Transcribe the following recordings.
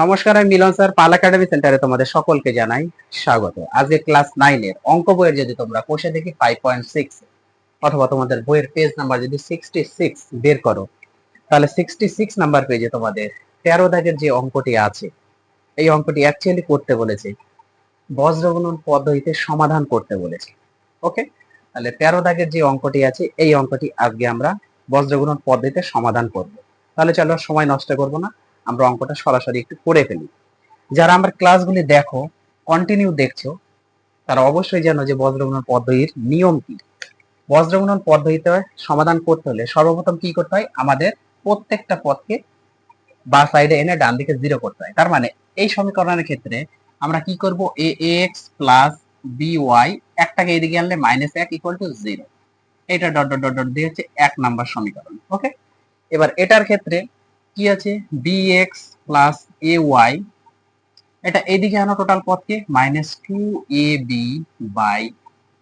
নমস্কার, আমি মিলন স্যার পাল একাডেমি সেন্টারে তোমাদের সকলকে জানাই স্বাগত। আজকে ক্লাস নাইনের অঙ্ক বইয়ের যদি তোমরা কোষে দেখি ফাইভ পয়েন্ট সিক্স অথবা তোমাদের বইয়ের পেজ নাম্বার যদি সিক্সটি সিক্স বের করো, তাহলে সিক্সটি সিক্স নাম্বার পেজে তোমাদের তেরো দাগের যে অঙ্কটি আছে, এই অঙ্কটি অ্যাকচুয়ালি করতে বলেছে বজ্রগুণন পদ্ধতিতে সমাধান করতে বলেছে। ওকে তাহলে তেরো দাগের যে অঙ্কটি আছে, এই অঙ্কটি আজকে আমরা বজ্রগুণন পদ্ধতিতে সমাধান করব। তাহলে চলো সময় নষ্ট করব না। আমরা অঙ্কটা সরাসরি একটু করে ফেলি। যারা আমার ক্লাসগুলি দেখো কন্টিনিউ দেখছ, তারা অবশ্যই জানো যে বজ্রগুণন পদ্ধতির নিয়ম কি। বজ্রগুণন পদ্ধতিতে সমাধান করতে হলে সর্বপ্রথম কি করতে হয়? আমাদের প্রত্যেকটা পদকে বা সাইডে এনে ডান দিকে জিরো করতে হয়। তার মানে এই সমীকরণের ক্ষেত্রে আমরা কি করব? A x plus b y একটাকে এদিকে আনলে মাইনাস এক ইকুয়াল টু জিরো এটা ডট ডট ডট দিয়ে হচ্ছে এক নাম্বার সমীকরণ ওকে এবার এটার ক্ষেত্রে কি আছে? B x plus a y এটা এদিকে আনো টোটাল পদকে minus two a b by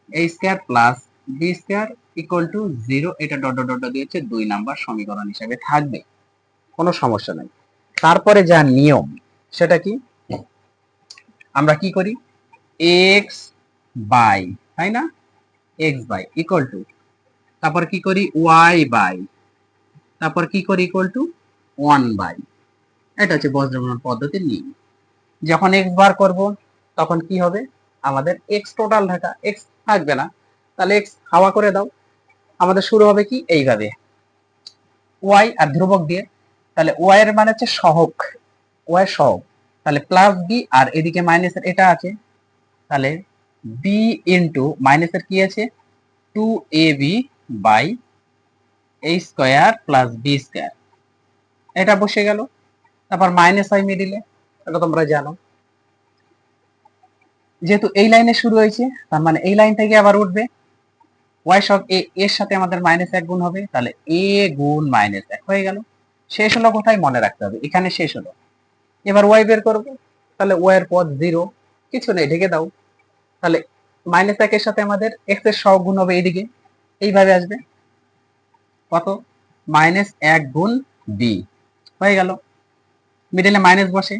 a square plus b square equal to zero এটা ডট ডট ডট দিয়ে দুই নাম্বার সমীকরণ হিসাবে থাকবে। কোনো সমস্যা নাই। তারপরে যা নিয়ম, সেটা কি? আমরা কি করি? এক্স বাই তাই না? এক্স বাই ইকুয়াল টু তারপর কি করি? ওয়াই বাই তারপর কি করি ইকুয়াল টু ওয়ান বাই এটা হচ্ছে বজ্রগুণন পদ্ধতির নিয়ম। যখন এক্স বার করব, তখন কি হবে? আমাদের এক্স টোটাল ঢাকা এক্স থাকবে না। তাহলে এক্স হাওয়া করে দাও। আমাদের শুরু হবে কি? এইভাবে। ওয়াই আর ধ্রুবক দিয়ে। তাহলে ওয়াই এর মানে হচ্ছে সহক। ওয়াই সহক। তাহলে প্লাস বি আর এদিকে মাইনাসের এটা আছে। তাহলে বি ইন্টু মাইনাসের কি আছে? Two a b by a square plus b square এটা বসে গেল। তারপর মাইনাস হয় মিডিলে এটা তোমরা জানো। যেহেতু এই লাইনে শুরু হয়েছে, তার মানে এই লাইন থেকে আবার উঠবে। ওয়াই সব এ এর সাথে আমাদের মাইনাস এক গুণ হবে, তাহলে এ গুণ মাইনাস এক হয়ে গেল। শেষ হলো কোথায়? মনে রাখতে হবে, এখানে শেষ হলো। এবার ওয়াই বের করব, তাহলে ওয়াই এর পদ জিরো কিছু নেই, ঢেকে দাও। তাহলে মাইনাস একের সাথে আমাদের এক্সের সব গুণ হবে এইদিকে। এইভাবে আসবে। কত? মাইনাস এক গুণ বি হয়ে গেল। মিডলে মাইনাস বসে।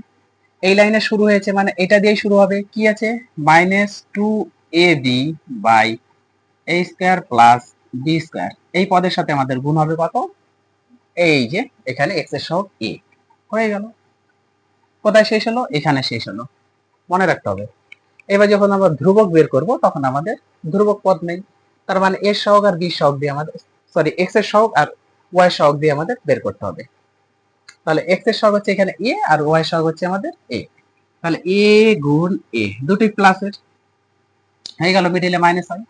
এই লাইনে শুরু হয়েছে মানে এটা দিয়েই শুরু হবে। কি আছে? Minus two a b by a square plus b square এই পদের সাথে আমাদের গুণ হবে কত? এই যে এখানে এক্সের সহগ এ হয়ে গেল। কোথায় শেষ হলো? এখানে শেষ হলো। মনে রাখতে হবে। এবার যখন আমরা ধ্রুবক বের করব, তখন আমাদের ধ্রুবক পদ নেই। তার মানে এর সহগ আর বি সহগ দিয়ে আমাদের সরি এক্সের সহগ আর ওয়াই সহগ দিয়ে আমাদের বের করতে হবে। তাহলে এক্সের সহগ হচ্ছে এখানে এ আর ওয়াই সহগ হচ্ছে আমাদের এ তাহলে এ গুণ এ দুটি প্লাসের হয়ে গেল মিডিলে মাইনাস হয়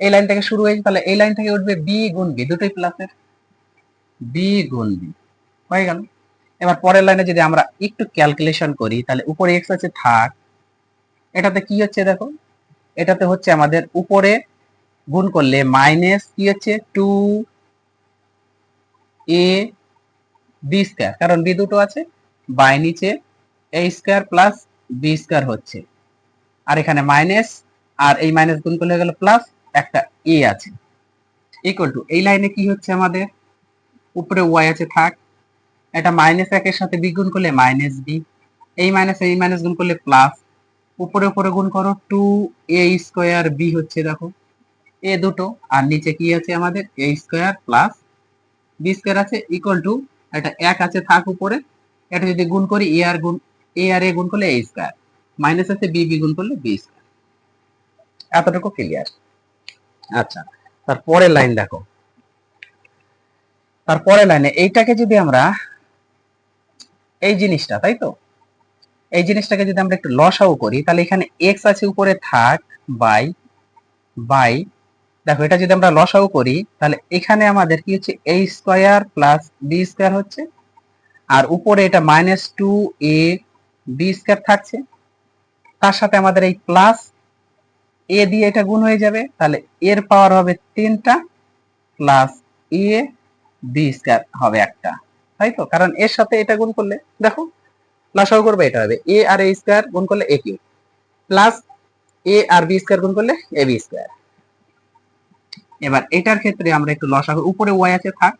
এই লাইন থেকে শুরু হয়েছে, তাহলে এই লাইন থেকে উঠবে বি গুণ বি দুটোই প্লাসের বি গুণ বি হয়ে গেল। এবার পরের লাইনে যদি আমরা একটু ক্যালকুলেশন করি, তাহলে উপরে এক্স আছে থাক এটাতে কি হচ্ছে দেখো? এটাতে হচ্ছে আমাদের উপরে গুণ করলে মাইনাস কি হচ্ছে? টু এ বি স্কোয়ার কারণ বি দুটো আছে বাই নিচে a square plus b square হচ্ছে। আর এখানে মাইনাস আর এই মাইনাস গুণ করলে গেল প্লাস একটা এ আছে। ইকুয়াল টু এই লাইনে কি হচ্ছে আমাদের? উপরে ওয়াই আছে, থাক। এটা মাইনাস একের সাথে বি গুণ করলে মাইনাস বি এই মাইনাস এই মাইনাস গুণ করলে প্লাস উপরে উপরে গুণ করো টু এ স্কোয়ার বি হচ্ছে, দেখো। এ দুটো, আর নিচে কি আছে আমাদের? A square plus b square আছে ইকুয়াল টু এটা এক আছে থাক উপরে, এটা যদি গুণ করি এ আর গুণ, এ আর এ গুণ করলে এ স্কোয়ার মাইনাস আছে বি বি গুণ করলে বি স্কোয়ার। এতটুকু ক্লিয়ার আচ্ছা তারপরের লাইন দেখো। তারপরের লাইনে এইটাকে যদি আমরা, এই জিনিসটা, তাই তো? এই জিনিসটাকে যদি আমরা একটু লসাও করি, তাহলে এখানে এক্স আছে উপরে থাক, বাই বাই দেখো, এটা যদি আমরা লসাও করি, তাহলে এখানে আমাদের কি হচ্ছে? A square plus b square হচ্ছে, আর উপরে এটা minus two a b square থাকছে। তার সাথে আমাদের এই প্লাস এ দিয়ে এটা গুণ হয়ে যাবে, তাহলে এর পাওয়ার হবে তিনটা প্লাস এ বি স্কোয়ার হবে একটা, তাই তো? কারণ এর সাথে এটা গুণ করলে, দেখো, লসাগু করবে এটা হবে এ আর এ স্কোয়ার গুণ করলে এ কিউব প্লাস এ আর বি স্কোয়ার গুণ করলে এ বি স্কোয়ার এবার এটার ক্ষেত্রে আমরা একটু লসাগু, উপরে ওয়াই আছে, থাক।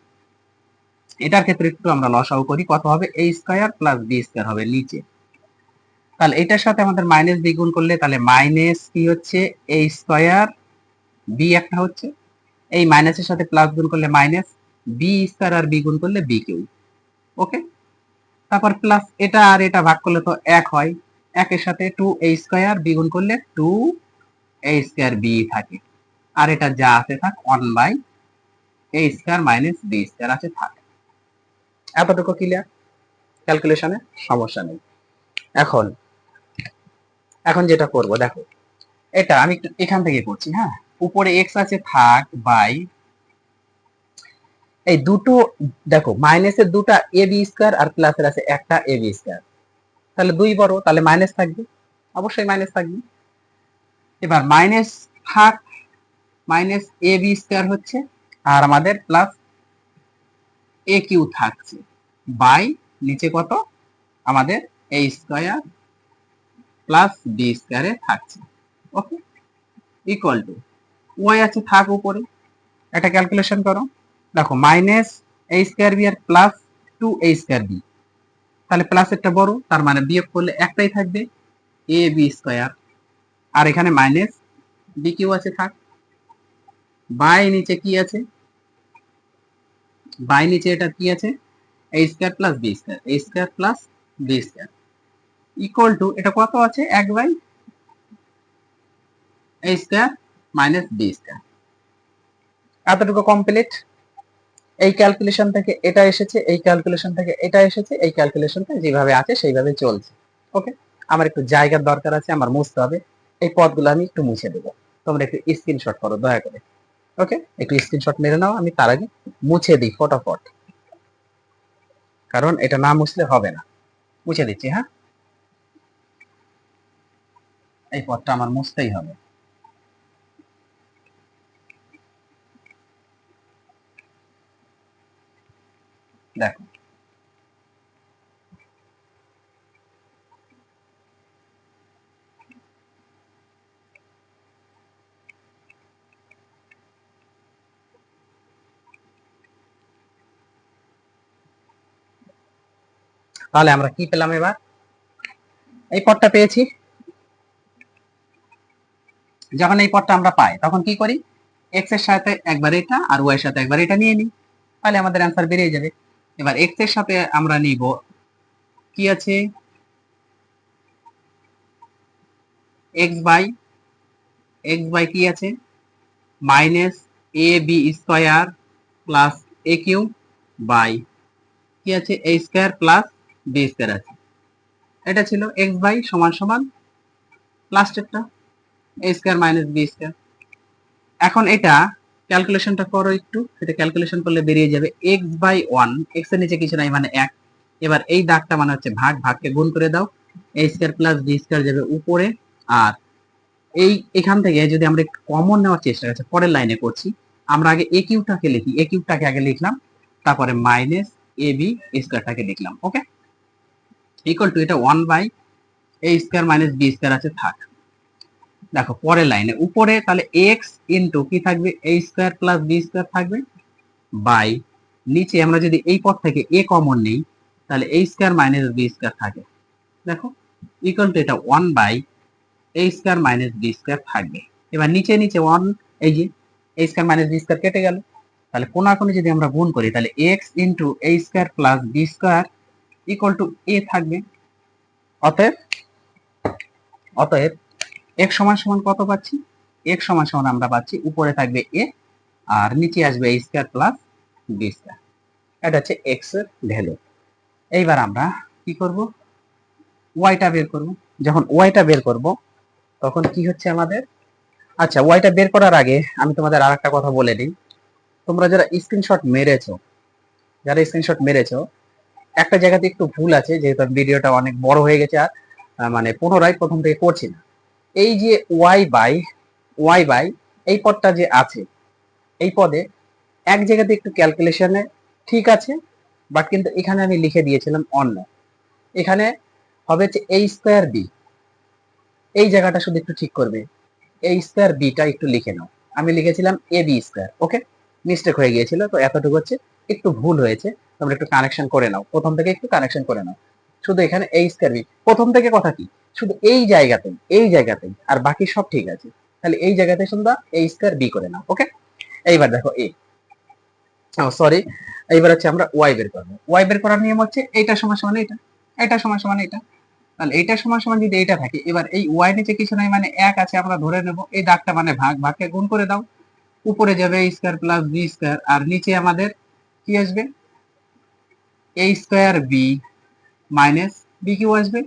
এটার ক্ষেত্রে একটু আমরা লসাও করি, কত হবে? A square plus b square হবে, নিচে। তাহলে এটার সাথে আমাদের মাইনাস বি গুণ করলে, তাহলে মাইনাস কি হচ্ছে? এ স্কোয়ার বি একটা হচ্ছে। এই মাইনাসের সাথে প্লাস গুণ করলে মাইনাস বি স্কোয়ার আর বি গুণ করলে বি কিউ ওকে তারপর প্লাস এটা আর এটা ভাগ করলে তো এক হয়। একের সাথে টু এ স্কোয়ার বি গুণ করলে টু এ স্কোয়ার বি থাকে। আর এটা যা আছে থাক one by a square minus b square আছে থাক। এতটুকু ক্লিয়ার ক্যালকুলেশনে সমস্যা নেই। এখন এখন যেটা করব, দেখো, এটা আমি একটু এখান থেকে করছি হ্যাঁ? উপরে এক্স আছে থাক বাই এই দুটো, দেখো মাইনাসের দুটা এ বি স্কোয়ার আর প্লাসের আছে একটা এ বি স্কোয়ার তাহলে দুই বড়, তাহলে মাইনাস থাকবে। অবশ্যই মাইনাস থাকবে। এবার মাইনাস থাক মাইনাস এ বি স্কোয়ার হচ্ছে, আর আমাদের প্লাস এ কিউ থাকছে। বাই নিচে কত? আমাদের এ স্কোয়ার প্লাস বি স্কোয়ারে থাকছে। ওকে ইকুয়াল টু ওয়াই আছে, থাক উপরে। এটা ক্যালকুলেশন করো। দেখো minus a square b R plus two a square b তাহলে প্লাস একটা বড়, তার মানে বিয়োগ করলে একটাই থাকবে। এ বি স্কোয়ার আর এখানে মাইনাস বি কিউ আছে, থাক। বাই নিচে কি আছে? বাই নিচে এটা কি আছে? A square plus b square a square plus b square equal to এটা কত আছে? এক by? A square minus b square এতটুকু কমপ্লিট এই ক্যালকুলেশন থেকে এটা এসেছে, এই ক্যালকুলেশন থেকে এটা এসেছে, এই ক্যালকুলেশনটা যেভাবে আছে, সেইভাবে চলছে। ওকে আমার একটু জায়গার দরকার আছে, আমার মুছতে হবে। এই পদগুলো আমি একটু মুছে দেবো। তোমরা একটু স্ক্রিনশট করো, দয়া করে। ওকে একটু স্ক্রিনশট মেরে নাও, আমি তার আগে মুছে দিই, ফটাফট। কারণ এটা না মুছলে হবে না। মুছে দিচ্ছি হ্যাঁ? এই পথটা আমার মুছতেই হবে। দেখো তাহলে আমরা কি পেলাম এবার? এই পদটা পেয়েছি। যখন এই পদটা আমরা পাই, তখন কি করি? এক্সের সাথে একবার এটা আর ওয়াই এর সাথে একবার এটা নিয়ে নিই। তাহলে আমাদের অ্যান্সার বেরিয়ে যাবে। এবার এক্সের সাথে আমরা নিব কি আছে? এক্স বাই এক্স বাই কি আছে? Minus a b square plus a cube by কি আছে? A square plus b square আছে। এটা ছিল এক্স বাই সমান সমান লাস্টেরটা a square minus b square এখন এটা ক্যালকুলেশনটা করো একটু, এটা ক্যালকুলেশন করলে বেরিয়ে যাবে এক্স বাই ওয়ান এক্সের নিচে কিছু নাই মানে এক। এবার এই দাগটা মানে হচ্ছে ভাগ, ভাগকে গুণ করে দাও a square plus b square যাবে উপরে, আর এই এখান থেকে যদি আমরা একটু কমন নেওয়ার চেষ্টা করছি পরের লাইনে করছি, আমরা আগে এ কিউটাকে লিখি এ কিউটাকে আগে লিখলাম, তারপরে মাইনাস এ বি স্কোয়ারটাকে লিখলাম ওকে ইকুয়াল টু এটা one by a square minus b square আছে, থাক। দেখো, পরের লাইনে উপরে তাহলে এক্স ইন্টু কি থাকবে? A square plus b square থাকবে। বাই নিচে আমরা যদি এই পদ থেকে এ কমন নেই, তাহলে a square minus b square থাকে। দেখো ইকুয়াল টু এটা one by a square minus b square থাকবে। এবার নিচে নিচে ওয়ান এই যে a square minus b square কেটে গেল। তাহলে কোনাকুনি যদি আমরা গুণ করি, তাহলে x into a square plus b square equal to a থাকবে। অতএব অতএব এক সমান সমান কত পাচ্ছি? এক সমান সমান আমরা পাচ্ছি, উপরে থাকবে এ আর নিচে আসবে a square plus b square এটা হচ্ছে এক্সের ভ্যালু এইবার আমরা কি করব? ওয়াইটা বের করব। যখন ওয়াইটা বের করব, তখন কি হচ্ছে আমাদের? আচ্ছা ওয়াইটা বের করার আগে আমি তোমাদের আর একটা কথা বলে দিই। তোমরা যারা স্ক্রিনশট মেরেছো, যারা স্ক্রিনশট মেরেছো একটা জায়গাতে একটু ভুল আছে, যেহেতু ভিডিওটা অনেক বড় হয়ে গেছে আর মানে পুনরায় প্রথম থেকে করছি না। এই যে ওয়াই বাই ওয়াই বাই এই পদটা যে আছে, এই পদে এক জায়গাতে একটু ক্যালকুলেশনে ঠিক আছে বাট কিন্তু এখানে আমি লিখে দিয়েছিলাম অন্য। এখানে হবে হচ্ছে এই স্কোয়ার বি এই জায়গাটা শুধু একটু ঠিক করবে। এই স্কোয়ার বিটা একটু লিখে নাও। আমি লিখেছিলাম a b square okay mistake হয়ে গিয়েছিল, তো এতটুকু হচ্ছে, একটু ভুল হয়েছে। তোমরা একটু কানেকশন করে নাও। প্রথম থেকে একটু কানেকশন করে নাও। শুধু এখানে এই স্কয়ার বি প্রথম থেকে কথা কি? শুধু এই জায়গাতে এই জায়গাতে আর বাকি সব ঠিক আছে। তাহলে এই জায়গাতে শুধু এই স্কয়ার বি করে নাও ওকে এইবার দেখো এ সরি এইবার হচ্ছে আমরা ওয়াই বের করব। ওয়াই বের করার নিয়ম হচ্ছে এইটা সমান সমান এটা এটা সমান সমান এটা তাহলে এইটা সমান সমান যদি এটা থাকে, এবার এই ওয়াই নিচে কিছু নাই মানে এক আছে, আমরা ধরে নেব। এই দাগটা মানে ভাগ, ভাগকে গুণ করে দাও। উপরে যাবে স্কয়ার প্লাস বি স্কয়ার আর নিচে আমাদের কি আসবে? A square b minus b cube আসবে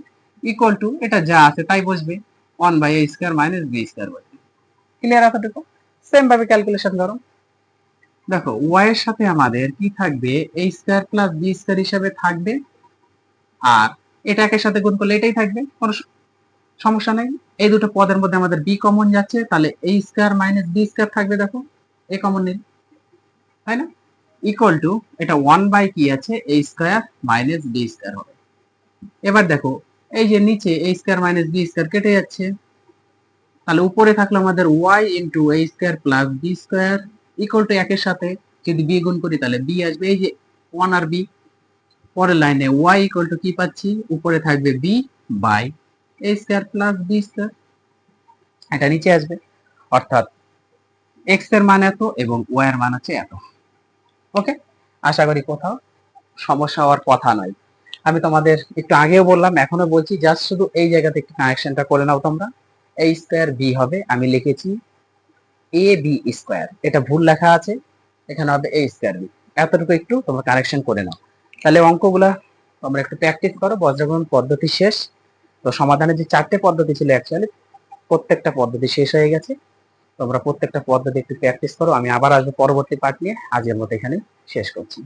ইকুয়াল টু এটা যা আছে তাই বসবে। One by a square minus b square বসবে। ক্লিয়ার এতটুকু? সেম ভাবে ক্যালকুলেশন করো দেখো ওয়াই এর সাথে আমাদের কি থাকবে? A square plus b square হিসাবে থাকবে। আর এটা একের সাথে গুণ করলে এটাই থাকবে। কোনো সমস্যা নেই। এই দুটো পদের মধ্যে আমাদের বি কমন যাচ্ছে। তাহলে a square minus b square থাকবে দেখো। এ কমন নিন তাই না? ইকুয়াল টু এটা ওয়ান বাই কি আছে? A square minus b square হবে। এবার দেখো, এই যে নিচে a square minus b square কেটে যাচ্ছে। তাহলে উপরে থাকল আমাদের y into a square plus b square equal to একের সাথে যদি বি গুণ করি, তাহলে বি আসবে। এই যে ওয়ান আর বি পরের লাইনে ওয়াই ইকুয়াল টু কি পাচ্ছি? উপরে থাকবে b by a square plus b square এটা নিচে আসবে। অর্থাৎ এক্সের মান এত এবং ওয়াই এর মান হচ্ছে এত। ওকে আশা করি কোথাও সমস্যা হওয়ার কথা নয়। আমি তোমাদের একটু আগেও বললাম, এখনও বলছি জাস্ট শুধু এই জায়গাতে একটু কানেকশনটা করে নাও তোমরা। এ স্কোয়ার বি হবে, আমি লিখেছি এ বি স্কোয়ার এটা ভুল লেখা আছে, এখানে হবে এ স্কোয়ার বি এতটুকু একটু তোমরা কানেকশন করে নাও। তাহলে অঙ্কগুলা তোমরা একটু প্র্যাকটিস করো, বজ্রগ্রহণ পদ্ধতি শেষ। তো সমাধানের যে চারটে পদ্ধতি ছিল অ্যাকচুয়ালি প্রত্যেকটা পদ্ধতি শেষ হয়ে গেছে। তোমরা প্রত্যেকটা পদ্ধতি একটু প্র্যাকটিস করো। আমি আবার আসব পরবর্তী পার্ট নিয়ে। আজকের মতো এখানে শেষ করছি।